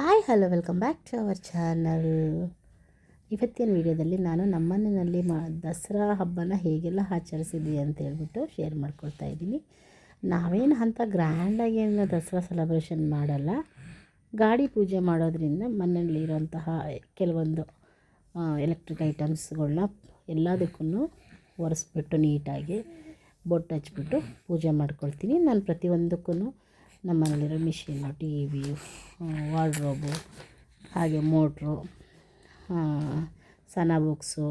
Hi hello welcome back to our channel ಇವತ್ತಿನ ವಿಡಿಯೋದಲ್ಲಿ ನಾನು ನಮ್ಮನೆಯಲ್ಲಿ ಮಾ, ದಸರಾ ಹಬ್ಬನ ಹೇಗೆಲ್ಲ ಆಚರಿಸಿದ್ವಿ ಅಂತ ಹೇಳ್ಬಿಟ್ಟು ಶೇರ್ ಮಾಡ್ಕೊಳ್ತಾ ಇದ್ದೀನಿ. ನಾವೇನು ಅಂತ ಗ್ರ್ಯಾಂಡಾಗಿ ಏನು ದಸರಾ ಸೆಲೆಬ್ರೇಷನ್ ಮಾಡಲ್ಲ. ಗಾಡಿ ಪೂಜೆ ಮಾಡೋದ್ರಿಂದ ಮನೆಯಲ್ಲಿರುವಂತಹ ಕೆಲವೊಂದು ಎಲೆಕ್ಟ್ರಿಕ್ ಐಟಮ್ಸ್ಗಳನ್ನ ಎಲ್ಲದಕ್ಕೂ ಒರೆಸ್ಬಿಟ್ಟು ನೀಟಾಗಿ, ಬೊಟ್ಟು ಹಚ್ಬಿಟ್ಟು ಪೂಜೆ ಮಾಡ್ಕೊಳ್ತೀನಿ. ನಾನು ಪ್ರತಿಯೊಂದಕ್ಕೂ ನಮ್ಮ ಮನೇಲಿರೋ ಮಿಷಿನ್ನು ಟಿ ವಿ ವಾರ್ಡ್ರೋಬು ಹಾಗೆ ಮೋಟ್ರು ಸನ ಬುಕ್ಸು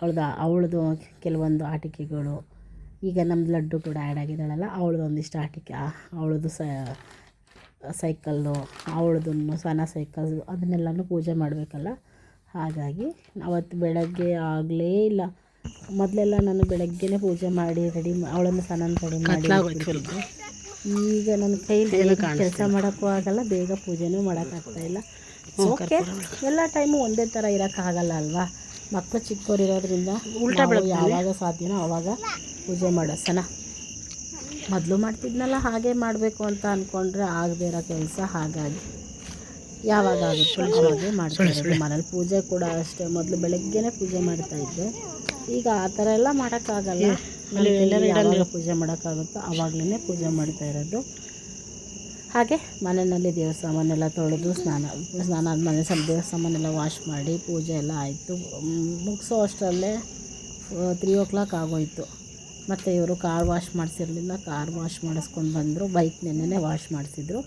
ಅವಳ್ದು ಅವಳದು ಕೆಲವೊಂದು ಆಟಿಕೆಗಳು. ಈಗ ನಮ್ಮದು ಲಡ್ಡು ಕೂಡ ಆ್ಯಡ್ ಆಗಿದ್ದಾಳಲ್ಲ ಅವಳದು ಒಂದಿಷ್ಟು ಆಟಿಕೆ ಅವಳದು ಸ ಸೈಕಲ್ಲು ಅವಳದನ್ನು ಸಣ್ಣ ಸೈಕಲ್ ಅದನ್ನೆಲ್ಲನೂ ಪೂಜೆ ಮಾಡಬೇಕಲ್ಲ. ಹಾಗಾಗಿ ಅವತ್ತು ಬೆಳಗ್ಗೆ ಆಗಲೇ ಇಲ್ಲ. ಮೊದಲೆಲ್ಲ ನಾನು ಬೆಳಗ್ಗೆನೇ ಪೂಜೆ ಮಾಡಿ ರೆಡಿ ಅವಳನ್ನು ಸಣ್ಣ ರೆಡಿ ಮಾಡಿ. ಈಗ ನನ್ನ ಕೈಯಲ್ಲಿ ಕೆಲಸ ಮಾಡೋಕ್ಕೂ ಆಗಲ್ಲ ಬೇಗ ಪೂಜೆನೂ ಮಾಡೋಕ್ಕಾಗ್ತಾಯಿಲ್ಲ ಓಕೆ ಎಲ್ಲ ಟೈಮು ಒಂದೇ ಥರ ಇರೋಕ್ಕಾಗಲ್ಲ ಅಲ್ವಾ? ಮಕ್ಕಳು ಚಿಕ್ಕವ್ರು ಇರೋದ್ರಿಂದ ಯಾವಾಗ ಸಾಧ್ಯನೋ ಆವಾಗ ಪೂಜೆ ಮಾಡೋ ಸನ ಮೊದಲು ಮಾಡ್ತಿದ್ನಲ್ಲ ಹಾಗೆ ಮಾಡಬೇಕು ಅಂತ ಅಂದ್ಕೊಂಡ್ರೆ ಆಗದೇ ಇರೋ ಕೆಲಸ ಹಾಗಾಗಿ. ಯಾವಾಗ ಆಗುತ್ತೋ ಅವಾಗೆ ಮನೇಲಿ ಪೂಜೆ ಕೂಡ ಅಷ್ಟೇ. ಮೊದಲು ಬೆಳಗ್ಗೆನೇ ಪೂಜೆ ಮಾಡ್ತಾ ಇದ್ದೆ. ಈಗ ಆ ಥರ ಎಲ್ಲ ಮಾಡೋಕ್ಕಾಗಲ್ಲ. ಯಾವಾಗ ಪೂಜೆ ಮಾಡೋಕ್ಕಾಗುತ್ತೋ ಆವಾಗಲೇ ಪೂಜೆ ಮಾಡ್ತಾ ಇರೋದು. ಹಾಗೆ ಮನೆಯಲ್ಲಿ ದೇವ್ರ ಸಾಮಾನೆಲ್ಲ ತೊಳೆದು ಸ್ನಾನ ಸ್ನಾನ ಆದಮೇಲೆ ಸ್ವಲ್ಪ ದೇವ್ರ ಸಾಮಾನೆಲ್ಲ ವಾಶ್ ಮಾಡಿ ಪೂಜೆ ಎಲ್ಲ ಆಯಿತು. ಮುಗಿಸೋ ಅಷ್ಟರಲ್ಲೇ ತ್ರೀ ಓ ಕ್ಲಾಕ್ ಆಗೋಯ್ತು. ಮತ್ತು ಇವರು ಕಾರ್ ವಾಶ್ ಮಾಡಿಸಿರಲಿಲ್ಲ. ಕಾರ್ ವಾಶ್ ಮಾಡಿಸ್ಕೊಂಡು ಬಂದರು. ಬೈಕ್ ನೆನ್ನೆನೇ ವಾಶ್ ಮಾಡಿಸಿದ್ರು.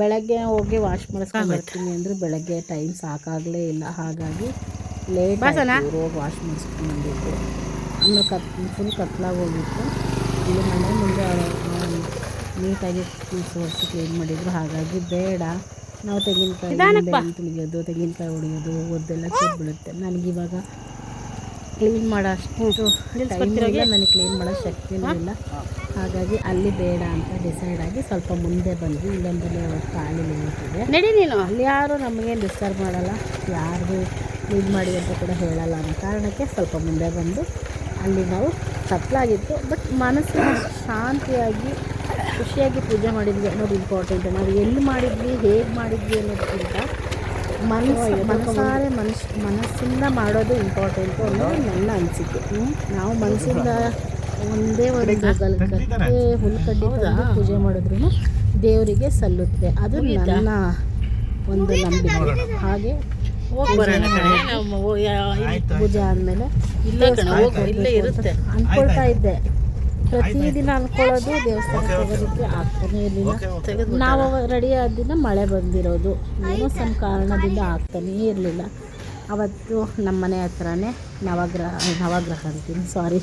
ಬೆಳಗ್ಗೆ ಹೋಗಿ ವಾಶ್ ಮಾಡಿಸ್ಕೊಂಡು ಬರ್ತೀನಿ ಅಂದರು. ಬೆಳಗ್ಗೆ ಟೈಮ್ ಸಾಕಾಗಲೇ ಇಲ್ಲ. ಹಾಗಾಗಿ ಲೇಟ್ ಹೋಗಿ ವಾಶ್ ಮಾಡಿಸ್ಕೊಂಡು ಬಂದಿದ್ದು ಆಮೇಲೆ ಕತ್ ಫುಲ್ ಕತ್ಲಾಗಿ ಹೋಗಿತ್ತು ಇಲ್ಲಿ ಮನೆ ಮುಂದೆ ನೀಟಾಗಿ ಸೋರಿಸಿ ಕ್ಲೀನ್ ಮಾಡಿದ್ರು. ಹಾಗಾಗಿ ಬೇಡ. ನಾವು ತೆಂಗಿನಕಾಯಿ ತುಳಿಯೋದು ತೆಂಗಿನಕಾಯಿ ಹೊಡಿಯೋದು ಒದ್ದೆಲ್ಲ ಚೆಕ್ ಬೀಳುತ್ತೆ ನನಗಿವಾಗ ಕ್ಲೀನ್ ಮಾಡೋ ಅಷ್ಟು ಟೈಮ್ ಇಲ್ಲ ನನಗೆ ಕ್ಲೀನ್ ಮಾಡೋ ಶಕ್ತಿನೂ ಇಲ್ಲ. ಹಾಗಾಗಿ ಅಲ್ಲಿ ಬೇಡ ಅಂತ ಡಿಸೈಡ್ ಆಗಿ ಸ್ವಲ್ಪ ಮುಂದೆ ಬಂದ್ವಿ. ಇಲ್ಲೊಂದಲ್ಲಿ ಖಾಲಿ ನಿಂತಿದೆ. ನಡಿ ನೀನು. ಅಲ್ಲಿ ಯಾರು ನಮಗೇನು ಡಿಸ್ಟರ್ಬ್ ಮಾಡಲ್ಲ. ಯಾರಿಗೂ ಕ್ಲೀನ್ ಮಾಡಿ ಅಂತ ಕೂಡ ಹೇಳಲ್ಲ ಅನ್ನೋ ಕಾರಣಕ್ಕೆ ಸ್ವಲ್ಪ ಮುಂದೆ ಬಂದು ಅಲ್ಲಿ ನಾವು ಕತ್ಲಾಗಿತ್ತು ಬಟ್ ಮನಸ್ಸಿನ ಶಾಂತಿಯಾಗಿ ಖುಷಿಯಾಗಿ ಪೂಜೆ ಮಾಡಿದ್ವಿ ಅನ್ನೋದು ಇಂಪಾರ್ಟೆಂಟ್ ನಾವು ಎಲ್ಲಿ ಮಾಡಿದ್ವಿ ಹೇಗೆ ಮಾಡಿದ್ವಿ ಅನ್ನೋದಕ್ಕಿಂತ ಮನಸ್ಸು ಮನಸಾರೆ ಮನಸ್ಸು ಮನಸ್ಸಿಂದ ಮಾಡೋದು ಇಂಪಾರ್ಟೆಂಟ್ ಅನ್ನೋದು ನನ್ನ ಅನಿಸಿಕೆ. ನಾವು ಮನಸ್ಸಿಂದ ಒಂದೇ ಒಂದು ಗಲ್ಕಕ್ಕೆ ಹುಲ್ಕಡ್ಡಿ ತಂದು ಪೂಜೆ ಮಾಡಿದ್ರು ದೇವರಿಗೆ ಸಲ್ಲುತ್ತೆ. ಅದು ನನ್ನ ಒಂದು ನಂಬಿಕೆ. ಹಾಗೆ ಬರೋಣ ಕಣೆ. ನಾವು ಓ- ಯಾ- ಇಲ್ಲಿ- ಪೂಜೆ ಆದಮೇಲೆ. ಇಲ್ಲೇ ಕಣೆ ಹೋಗು ಇಲ್ಲೇ ಇರುತ್ತೆ. ಅನ್ಕೊಳ್ತಾ ಇದ್ದೆ. ಪ್ರತಿದಿನ ಅನ್ಕೊಳ್ಳೋದು ದೇವಸ್ಥಾನಕ್ಕೆ ಹೋಗೋದಕ್ಕೆ ಆಗ್ತಾನೆ ಇರಲಿಲ್ಲ. ನಾವು ರೆಡಿ ಆದ ದಿನ ಮಳೆ ಬಂದಿರೋದು. ಏನೋ ಸಮ ಕಾರಣದಿಂದ ಆಗ್ತಾನೇ ಇರಲಿಲ್ಲ. ಅವತ್ತು ನಮ್ಮ ಮನೆ ಹತ್ರನೇ ನವಗ್ರಹ ನವಗ್ರಹ ಅಂತೀನಿ ಸಾರಿ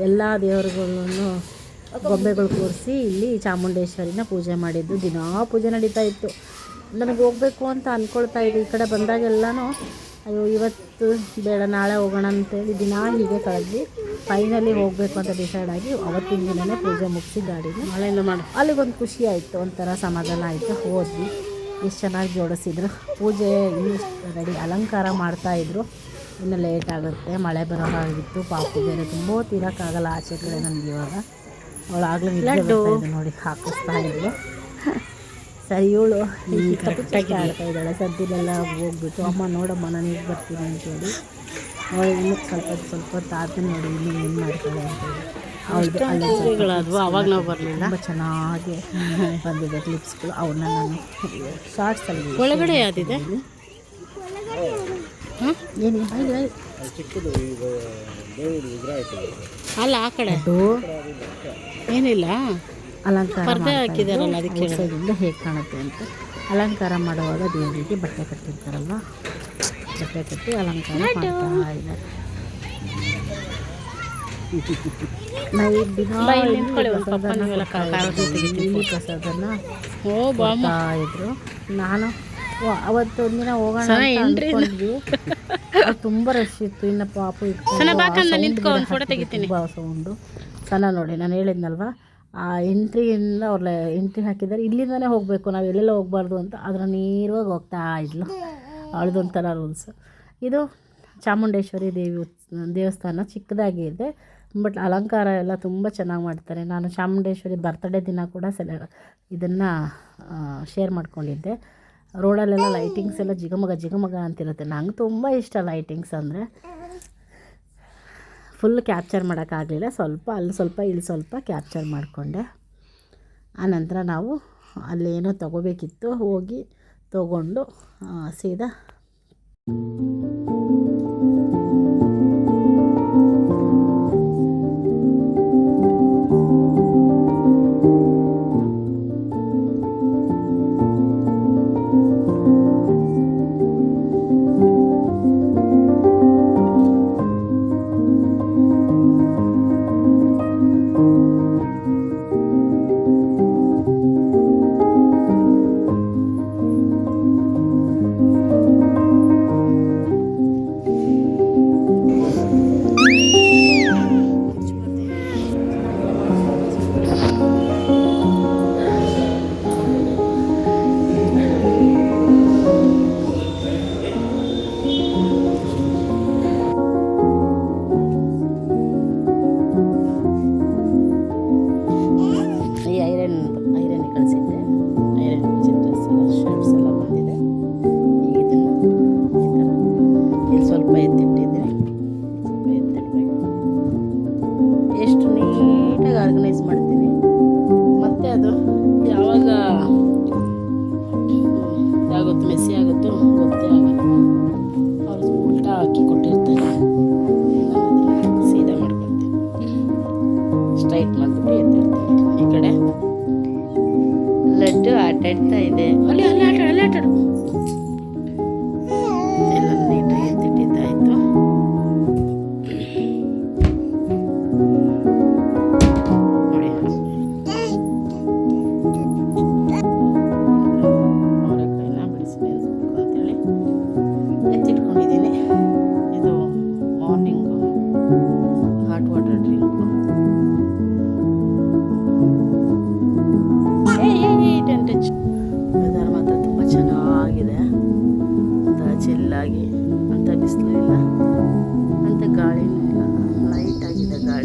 ಎಲ್ಲ ದೇವರುಗಳನ್ನು ಗೊಂಬೆಗಳು ಕೂರಿಸಿ ಇಲ್ಲಿ ಚಾಮುಂಡೇಶ್ವರಿನ ಪೂಜೆ ಮಾಡಿದ್ದು. ದಿನಾ ಪೂಜೆ ನಡೀತಾ ಇತ್ತು. ನನಗೆ ಹೋಗಬೇಕು ಅಂತ ಅಂದ್ಕೊಳ್ತಾ ಇದ್ದೆ. ಈ ಕಡೆ ಬಂದಾಗೆಲ್ಲನೂ ಅಯ್ಯೋ ಇವತ್ತು ಬೇಡ ನಾಳೆ ಹೋಗೋಣ ಅಂತೇಳಿ ದಿನ ಹೀಗೆ ಕಳೆದ್ವಿ. ಫೈನಲಿ ಹೋಗಬೇಕು ಅಂತ ಡಿಸೈಡ್ ಆಗಿ ಅವತ್ತಿನ ದಿನವೇ ಪೂಜೆ ಮುಗಿಸಿ ಗಾಡಿನ ಮಳೆಯಿಂದ ಮಾಡು. ಅಲ್ಲಿಗೊಂದು ಖುಷಿ ಆಯಿತು ಒಂಥರ ಸಮಾಧಾನ ಆಯಿತು. ಹೋದ್ವಿ. ಎಷ್ಟು ಚೆನ್ನಾಗಿ ಜೋಡಿಸಿದ್ರು. ಪೂಜೆ ಇನ್ನೂ ರೆಡಿ ಅಲಂಕಾರ ಮಾಡ್ತಾಯಿದ್ರು ಇನ್ನು ಲೇಟ್ ಆಗುತ್ತೆ. ಮಳೆ ಬರೋ ಪಾಪು ಬೇರೆ ತುಂಬ ತೀರಕ್ಕಾಗಲ್ಲ ಆಚೆ ಕಡೆ ನನಗೆ ಇವಾಗ. ಅವಳಾಗಲೂ ನೋಡಿ ಹಾಕಿಸ್ತಾ ಇದ್ಲು ಸರಿ ಇವಳು ಕಟ್ಟಾಗಿ ಆಡ್ತಾ ಇದ್ದಾಳೆ. ಸದ್ದಿಲೆಲ್ಲ ಹೋಗ್ಬಿಟ್ಟು ಅಮ್ಮ ನೋಡಮ್ಮ ನಾನು ಹೇಗೆ ಬರ್ತೀನಿ ಅಂತೇಳಿ ಅವಳು ಇನ್ನೂ ಸ್ವಲ್ಪ ಸ್ವಲ್ಪ ಹೊತ್ತು ಆದ್ಮೇಲೆ ನೋಡಿ ಇಲ್ಲಿ ಏನು ಮಾಡ್ತಾಳೆ ಅಂತೇಳಿ ಅವಳದು ಅವಾಗ ನಾವು ಬರಲಿಲ್ಲ? ತುಂಬ ಚೆನ್ನಾಗಿ ಬಂದಿದೆ ಕ್ಲಿಪ್ಸ್ಗಳು ಅವನ್ನ ನಾನು ಶಾರ್ಟ್ಸಲ್ಲಿ ಒಳಗಡೆ ಯಾವ್ದಿದೆ? ಏನು ಹೇಳಿ ಅಲ್ಲ ಆ ಕಡೆ. ಏನಿಲ್ಲ? ಅಲಂಕಾರ ಸೈಡಿಂದ ಹೇಗೆ ಕಾಣುತ್ತೆ ಅಂತ. ಅಲಂಕಾರ ಮಾಡುವಾಗ ದೇವರಿಗೆ ಬಟ್ಟೆ ಕಟ್ಟಿರ್ತಾರಲ್ವ? ಬಟ್ಟೆ ಕಟ್ಟಿ ಅಲಂಕಾರ ಮಾಡ್ತಾ ಇದ್ದಾರೆ. ದಿನ ಪ್ರಸಾದನ ಇದ್ರು. ನಾನು ಅವತ್ತು ಒಂದಿನ ಹೋಗೋಣ ಅಂದ್ಕೊಂಡ್ವಿ ತುಂಬ ರಶ್ ಇತ್ತು. ಇನ್ನು ಪಾಪು ಇಟ್ಕೊಂಡು ಸೌಂಡು ಸಣ್ಣ ನೋಡಿ ನಾನು ಹೇಳಿದ್ನಲ್ವ? ಆ ಎಂಟ್ರಿಯಿಂದ ಅವ್ರ ಎಂಟ್ರಿ ಹಾಕಿದ್ದಾರೆ. ಇಲ್ಲಿಂದನೇ ಹೋಗಬೇಕು. ನಾವು ಎಲ್ಲೆಲ್ಲ ಹೋಗ್ಬಾರ್ದು ಅಂತ. ಅದರ ನೇರವಾಗಿ ಹೋಗ್ತಾ ಇದ್ಲು. ಅವಳದೊಂಥರ ರೂಲ್ಸ್ ಇದು ಚಾಮುಂಡೇಶ್ವರಿ ದೇವಿ ದೇವಸ್ಥಾನ ಚಿಕ್ಕದಾಗಿ ಇದೆ. ಬಟ್ ಅಲಂಕಾರ ಎಲ್ಲ ತುಂಬ ಚೆನ್ನಾಗಿ ಮಾಡ್ತಾರೆ. ನಾನು ಚಾಮುಂಡೇಶ್ವರಿ ಬರ್ತಡೇ ದಿನ ಕೂಡ ಸೆಲೆ, ಇದನ್ನು ಶೇರ್ ಮಾಡ್ಕೊಂಡಿದ್ದೆ. ರೋಡಲ್ಲೆಲ್ಲ ಲೈಟಿಂಗ್ಸ್ ಎಲ್ಲ ಜಿಗಮಗ ಜಿಗಮಗ ಅಂತಿರುತ್ತೆ. ನಂಗೆ ತುಂಬ ಇಷ್ಟ ಲೈಟಿಂಗ್ಸ್ ಅಂದರೆ. ಫುಲ್ ಕ್ಯಾಪ್ಚರ್ ಮಾಡೋಕ್ಕಾಗಲಿಲ್ಲ ಸ್ವಲ್ಪ, ಅಲ್ಲಿ ಸ್ವಲ್ಪ, ಇಲ್ಲಿ ಸ್ವಲ್ಪ ಕ್ಯಾಪ್ಚರ್ ಮಾಡಿಕೊಂಡೆ. ಆನಂತರ ನಾವು ಅಲ್ಲೇನೋ ತಗೋಬೇಕಿತ್ತು, ಹೋಗಿ ತಗೊಂಡು ಸೀದಾ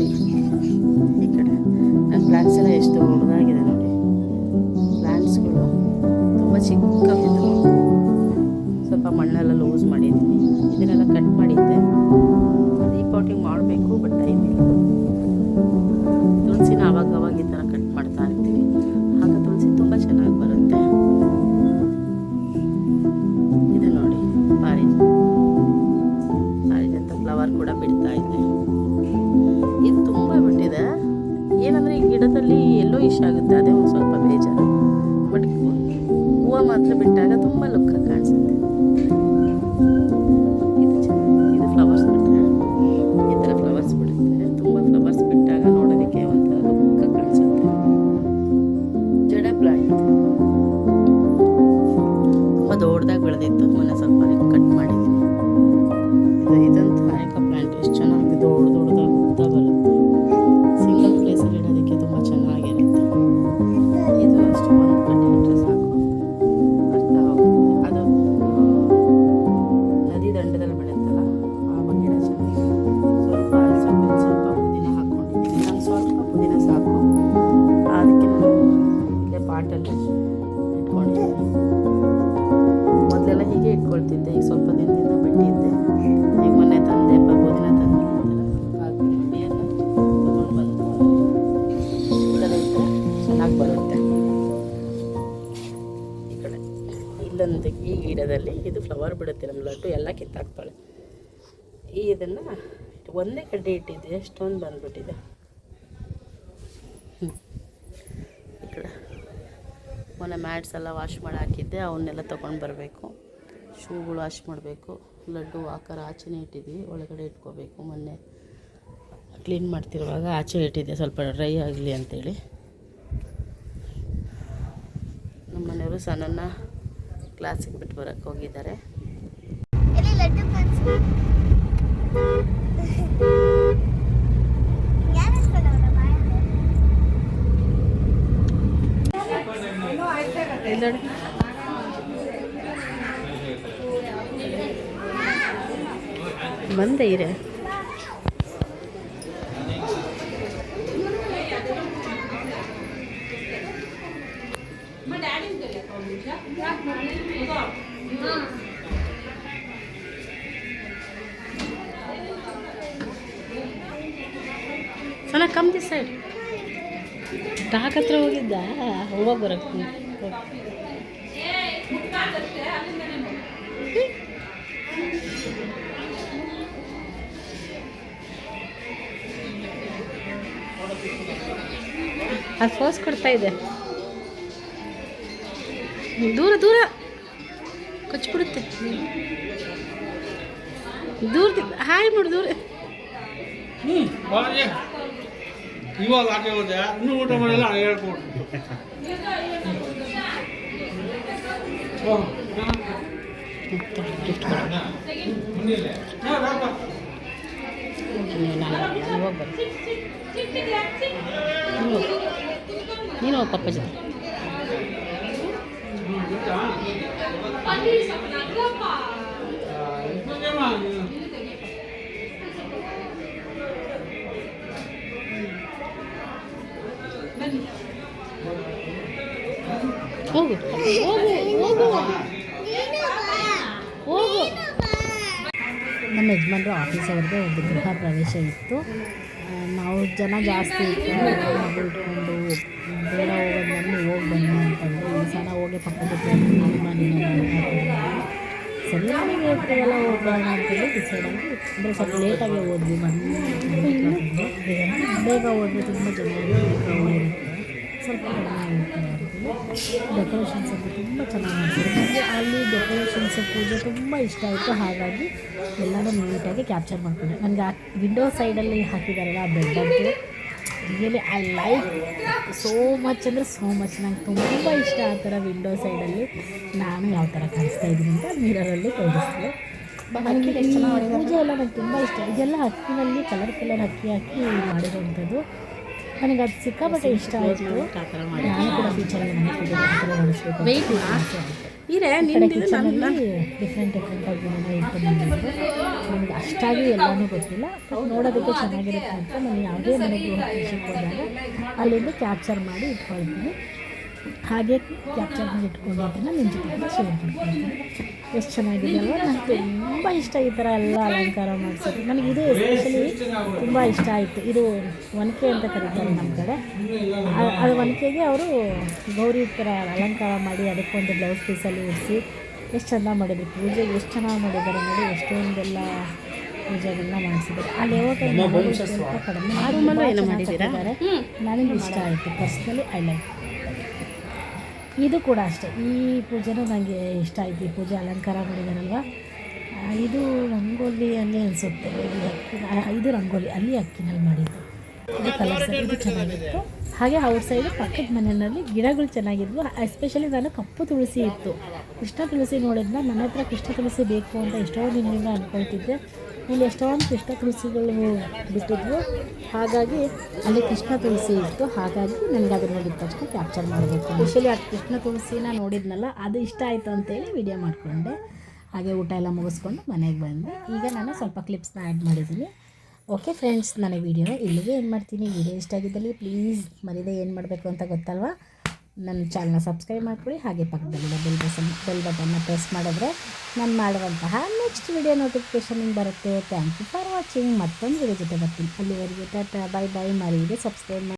ಆಗಿದೆ ಹೂವು ಮಾತ್ರ ಬಿಟ್ಟಾಗ ತುಂಬ ಲುಕ್ಕ ಕಾಣಿಸುತ್ತೆ. ಇದು ಚೆನ್ನಾಗಿ ಇದು ಫ್ಲವರ್ಸ್ ಬಿಟ್ಟರೆ ಈ ಥರ ಫ್ಲವರ್ಸ್ ಬಿಡುತ್ತೆ. ತುಂಬ ಫ್ಲವರ್ಸ್ ಬಿಟ್ಟಾಗ ನೋಡೋದಕ್ಕೆ ಒಂಥರ ಲುಕ್ಕ ಕಾಣಿಸುತ್ತೆ. ಜಡ ಪ್ಲಾಂಟ್ ತುಂಬ ದೊಡ್ಡದಾಗಿ ಬೆಳೆದಿತ್ತು. ಮೊನ್ನೆ ಸ್ವಲ್ಪ ಕಟ್ ಮಾಡಿದ್ವಿ. ಇದು ಇದಂತ ಅನೇಕ ಪ್ಲಾಂಟ್ ಎಷ್ಟು ಚೆನ್ನಾಗಿ ದೊಡ್ಡ ಫ್ಲವರ್ ಬಿಡುತ್ತೆ ನಮ್ಮ ಲಡ್ಡು, ಎಲ್ಲ ಕಿತ್ತಾಕ್ತಾಳೆ. ಈ ಇದನ್ನು ಒಂದೇ ಕಡ್ಡಿ ಇಟ್ಟಿದ್ದೆ, ಎಷ್ಟೊಂದು ಬಂದುಬಿಟ್ಟಿದೆ. ಈ ಕಡೆ ಮೊನ್ನೆ ಮ್ಯಾಟ್ಸ್ ಎಲ್ಲ ವಾಶ್ ಮಾಡಿ ಹಾಕಿದ್ದೆ, ಅವನ್ನೆಲ್ಲ ತೊಗೊಂಡು ಬರಬೇಕು. ಶೂಗಳು ವಾಶ್ ಮಾಡಬೇಕು. ಲಡ್ಡು ಆಕಾರ ಆಚೆನೇ ಇಟ್ಟಿದ್ವಿ, ಒಳಗಡೆ ಇಟ್ಕೋಬೇಕು. ಮೊನ್ನೆ ಕ್ಲೀನ್ ಮಾಡ್ತಿರುವಾಗ ಆಚೆ ಇಟ್ಟಿದ್ದೆ, ಸ್ವಲ್ಪ ಡ್ರೈ ಆಗಲಿ ಅಂತೇಳಿ. ನಮ್ಮ ಮನೆಯವರು ಸಣ್ಣನ ಕ್ಲಾಸಿಗೆ ಬಿಟ್ಟು ಬರೋಕ್ಕೆ ಹೋಗಿದ್ದಾರೆ. ಬಂದೆ ಇರೆ. ಸನ ಕಮ್ಮಿ ಸರ್ ಸೈಡ್ ಹತ್ರ ಹೋಗಿದ್ದ? ಹೋಗಿ ಬರಕ್ಕೆ. ಅದು ಫೋಸ್ ಕೊಡ್ತಾ ಇದೆ. ದೂರ ದೂರ. ಕೊಚ್ಚಿಬಿಡುತ್ತೆ. ದೂರ ಹಾಯ್ ಮಾಡು ದೂರ. ಇವಾಗ ಆಚೆ ಹೋದೆ. ಇನ್ನೂ ಊಟ ಮಾಡಿಲ್ಲ ಇವಾಗ ನೀನು ಹೋಗಪ್ಪ ಜೊತೆ ಹೋಗು ಹೋಗು ಹೋಗು ಹೋಗು ನಮ್ಮ ಯಜಮಾನ್ರು ಆಫೀಸ್ ಅವ್ರದ್ದು ಒಂದು ಗೃಹ ಪ್ರವೇಶ ಇತ್ತು. ಆ, ನಾವು ಜನ ಜಾಸ್ತಿ ಮಗು ಇಟ್ಕೊಂಡು ಬೇಡ ಹೋಗೋದ್ರಲ್ಲಿ ಬನ್ನಿ ಹೋಗಿ ಬನ್ನಿ ಅಂತಂದು ಈ ಸಲ ಹೋಗಿ ಪಕ್ಕ ಜೊತೆ ನಿಮ್ಮ ಸರಿ, ಮನೆಗೆ ಎಲ್ಲ ಹೋಗೋಣ ಅಂತೇಳಿ ಡಿಸೈಡ್ ಆಗಿ ಅಂದರೆ ಸ್ವಲ್ಪ ಲೇಟಾಗಿ ಹೋದ್ವಿ ಬನ್ನಿ ಬೇಗ ಹೋದ್ರೆ ತುಂಬ ಚೆನ್ನಾಗಿ ಸ್ವಲ್ಪ ಕಡಿಮೆ ಇರುತ್ತೆ ಡೆಕೋರೇಷನ್ಸ್ ಅಂತ ತುಂಬ ಚೆನ್ನಾಗಿ ನನಗೆ ಅಲ್ಲಿ ಡೆಕೋರೇಷನ್ಸ್ ಪೂಜೆ ತುಂಬ ಇಷ್ಟ ಆಯಿತು. ಹಾಗಾಗಿ ಎಲ್ಲನೂ ನೀಟಾಗಿ ಕ್ಯಾಪ್ಚರ್ ಮಾಡಿಕೊಂಡೆ. ನನಗೆ ಆ ವಿಂಡೋ ಸೈಡಲ್ಲಿ ಹಾಕಿದಾರಲ್ಲ ಆ ಬೆಡ್ ಅಂತೂ really I like so much ಅಂದರೆ ಸೋ ಮಚ್ ನಂಗೆ ತುಂಬ ಇಷ್ಟ ಆ ಥರ ವಿಂಡೋ ಸೈಡಲ್ಲಿ ನಾನು ಯಾವ ಥರ ಕಾಣಿಸ್ತಾ ಇದ್ದೀನಿ ಅಂತ ಮಿರರಲ್ಲಿ ತೋರಿಸ್ತೀನಿ ಪೂಜೆ ಎಲ್ಲ ನಂಗೆ ತುಂಬ ಇಷ್ಟ. ಇದೆಲ್ಲ ಹಕ್ಕಿನಲ್ಲಿ ಕಲರ್ ಕಲರ್ ಹಕ್ಕಿ ಹಾಕಿ ಮಾಡಿರೋವಂಥದ್ದು. ನನಗೆ ಅದು ಸಿಕ್ಕಾಪಟ್ಟೆ ಇಷ್ಟ ಆಯಿತು. ನಾನು ಕೂಡ ಫ್ಯೂಚರಲ್ಲಿ ಮಾಡಿಸ್ಬೇಕು. ಆಸೆ ಆಯಿತು. ಕಿಚನಲ್ಲಿ ಡಿಫ್ರೆಂಟ್ ಡಿಫ್ರೆಂಟ್ ಆಗಿ ಏನೇನೋ ಇಟ್ಟು ಬಂದಿದ್ರು ನನಗೆ ಅಷ್ಟಾಗಿ ಎಲ್ಲನೂ ಗೊತ್ತಿಲ್ಲ ನೋಡೋದಕ್ಕೆ ಚೆನ್ನಾಗಿರುತ್ತೆ ಅಂತ ನಾನು ಯಾವುದೇ ಮನೆಗೆ ಹೋಗಿ ಹೋದಾಗ ಅಲ್ಲಿಂದ ಕ್ಯಾಪ್ಚರ್ ಮಾಡಿ ಇಟ್ಕೊಳ್ತೀನಿ. ಹಾಗೆ ಕ್ಯಾಪ್ಚರ್ ಮಾಡಿ ಇಟ್ಕೊಂಡಿದ್ದನ್ನು ನಿಮ್ಮ ಜೊತೆ ಶೇರ್ ಮಾಡ್ಕೊಳ್ತೀನಿ ಎಷ್ಟು ಚೆನ್ನಾಗಿದೆ ನನಗೆ ನಂಗೆ ತುಂಬ ಇಷ್ಟ ಈ ಥರ ಎಲ್ಲ ಅಲಂಕಾರ ಮಾಡಿಸೋದು. ನನಗೆ ಇದು ಎಸ್ಪೆಷಲಿ ತುಂಬ ಇಷ್ಟ ಆಯಿತು. ಇದು ಒನಕೆ ಅಂತ ಕರೀತಾರೆ ನಮ್ಮ ಕಡೆ. ಆ- ಅದು ಒನಕೆಗೆ ಅವರು ಗೌರಿ ಥರ ಅಲಂಕಾರ ಮಾಡಿ ಅದಕ್ಕೊಂದು ಬ್ಲೌಸ್ ಪೀಸಲ್ಲಿ ಇರಿಸಿ ಎಷ್ಟು ಚೆಂದ ಮಾಡಿದ್ರು. ಪೂಜೆ ಎಷ್ಟು ಚೆನ್ನಾಗಿ ಮಾಡಿದ್ದಾರೆ ನೋಡಿ ಎಷ್ಟೊಂದೆಲ್ಲ ಪೂಜೆಗಳನ್ನ ಮಾಡಿಸಿದ್ದಾರೆ. ಕಡಿಮೆ ಆ ರೂಮಲ್ಲೂ ಏನೋ ಮಾಡಿದ್ದೀರಾ? ನನಗೆ ಇಷ್ಟ ಆಯಿತು. ಪರ್ಸ್ನಲಿ ಐ ಲೈಕ್ ಇದು ಕೂಡ ಅಷ್ಟೇ. ಈ ಪೂಜೆನೂ ನನಗೆ ಇಷ್ಟ ಆಯಿತು. ಈ ಪೂಜೆ ಅಲಂಕಾರ ಮಾಡಿದಾರಲ್ವ? ಇದು ರಂಗೋಲಿ ಅಲ್ಲಿ ಅನಿಸುತ್ತೆ. ಇದು ರಂಗೋಲಿ ಅಲ್ಲಿ ಅಕ್ಕಿನಲ್ಲಿ ಮಾಡಿದ್ದು. ಇದು ಚೆನ್ನಾಗಿತ್ತು. ಹಾಗೆ ಔಟ್ ಸೈಡು ಪಕ್ಕದ ಮನೆಯಲ್ಲಿ ಗಿಡಗಳು ಚೆನ್ನಾಗಿದ್ವು. ಎಸ್ಪೆಷಲಿ ನಾನು ಕಪ್ಪು ತುಳಸಿ ಇತ್ತು. ಕೃಷ್ಣ ತುಳಸಿ ನೋಡಿದ್ನ. ನನ್ನ ಹತ್ರ ಕೃಷ್ಣ ತುಳಸಿ ಬೇಕು ಅಂತ ಎಷ್ಟೋ ದಿನದಿಂದ ಅಂದ್ಕೊಳ್ತಿದ್ದೆ ಇಲ್ಲಿ ಎಷ್ಟೊಂದು ಕೃಷ್ಣ ತುಳಸಿಗಳು ಬಿಟ್ಟಿದ್ವು. ಹಾಗಾಗಿ ಅಲ್ಲಿ ಕೃಷ್ಣ ತುಳಸಿ ಇತ್ತು. ಹಾಗಾಗಿ ನನಗೆ ಅದನ್ನು ನೋಡಿದ ತಕ್ಷಣ ಕ್ಯಾಪ್ಚರ್ ಮಾಡಬೇಕು. ಸ್ಪೆಷಲಿ ಅದು ಕೃಷ್ಣ ತುಳಸಿನ ನೋಡಿದ್ನಲ್ಲ, ಅದು ಇಷ್ಟ ಆಯಿತು ಅಂತೇಳಿ ವಿಡಿಯೋ ಮಾಡಿಕೊಂಡೆ. ಹಾಗೆ ಊಟ ಎಲ್ಲ ಮುಗಿಸ್ಕೊಂಡು ಮನೆಗೆ ಬಂದೆ. ಈಗ ನಾನು ಸ್ವಲ್ಪ ಕ್ಲಿಪ್ಸ್ನ ಆ್ಯಡ್ ಮಾಡಿದ್ದೀನಿ. ಓಕೆ ಫ್ರೆಂಡ್ಸ್ ನನಗೆ ವಿಡಿಯೋನ ಇಲ್ಲಿಗೆ ಏನು ಮಾಡ್ತೀನಿ. ವಿಡಿಯೋ ಇಷ್ಟ ಆಗಿದ್ದಲ್ಲಿ ಪ್ಲೀಸ್ ಮರೀದೆ ಏನು ಮಾಡಬೇಕು ಅಂತ ಗೊತ್ತಲ್ವಾ? ನನ್ನ ಚಾನಲ್ನ ಸಬ್ಸ್ಕ್ರೈಬ್ ಮಾಡ್ಕೊಳ್ಳಿ ಹಾಗೆ ಪಕ್ಕದಲ್ಲಿ ಬೆಲ್ ಬಸನ್ ಬೆಲ್ ಬಟನ್ನ ಪ್ರೆಸ್ ಮಾಡಿದ್ರೆ ನಾನು ಮಾಡುವಂತಹ ನೆಕ್ಸ್ಟ್ ವಿಡಿಯೋ ನೋಟಿಫಿಕೇಷನ್ ನಿಮ್ಗೆ ಬರುತ್ತೆ. ಥ್ಯಾಂಕ್ ಯು ಫಾರ್ ವಾಚಿಂಗ್ ಮತ್ತೊಂದು ವಿಡಿಯೋ ಜೊತೆ ಬರ್ತೀನಿ. ಅಲ್ಲಿವರೆಗೆ ಟಾಟಾ ಬೈ ಬೈ ಮರೀದೆ ಸಬ್ಸ್ಕ್ರೈಬ್ ಮಾಡಿ.